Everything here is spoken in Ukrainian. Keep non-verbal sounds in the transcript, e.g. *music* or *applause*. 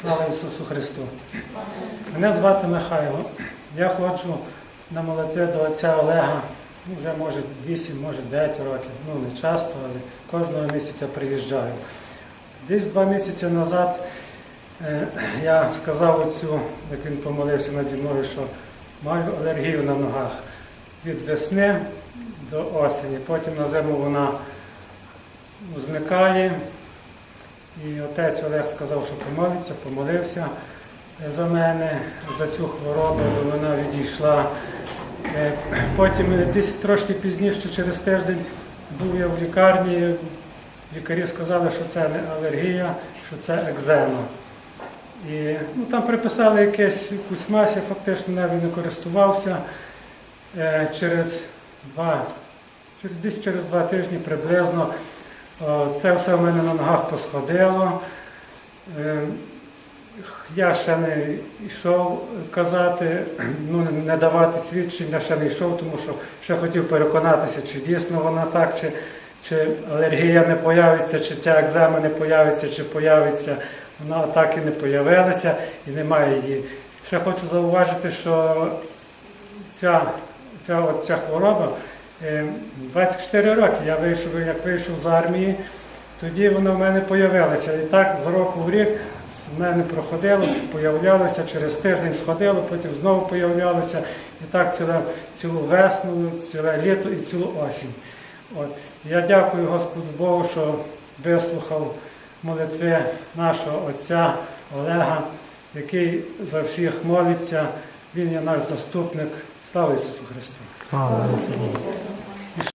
Слава Ісусу Христу! Мене звати Михайло. Я ходжу на молитви до отця Олега, ну, вже може 8, може 9 років. Ну не часто, але кожного місяця приїжджаю. Десь два місяці назад е, я сказав отцю, як він помолився наді мною, що маю алергію на ногах від весни до осені. Потім на зиму вона зникає. І отець Олег сказав, що помолиться, помолився за мене, за цю хворобу, вона відійшла. Е, Потім е, десь трошки пізніше, через тиждень, був я в лікарні. Лікарі сказали, що це не алергія, що це екзема. І ну, там приписали якесь, якусь я фактично навіть не користувався. Е, Через два, через, десь через два тижні приблизно це все в мене на ногах посходило. Е, Я ще не йшов казати, *clears throat* ну, не давати свідчення, ще не йшов, тому що ще хотів переконатися, чи дійсно вона так, чи, чи алергія не появиться, чи ця екзема не появиться, чи появиться. Вона так і не появилася і немає її. Ще хочу зауважити, що ця, ця, ця хвороба е, 24 роки. Я вийшов, як вийшов з армії, тоді вона в мене появилася. І так з року в рік в мене проходило, появлялося, через тиждень сходило, потім знову появлялося. І так ціле, цілу весну, ціле літо і цілу осінь. От. Я дякую Господу Богу, що вислухав молитви нашого Отця Олега, який за всіх молиться. Він є наш заступник. Слава Ісусу Христу! Слава Богу.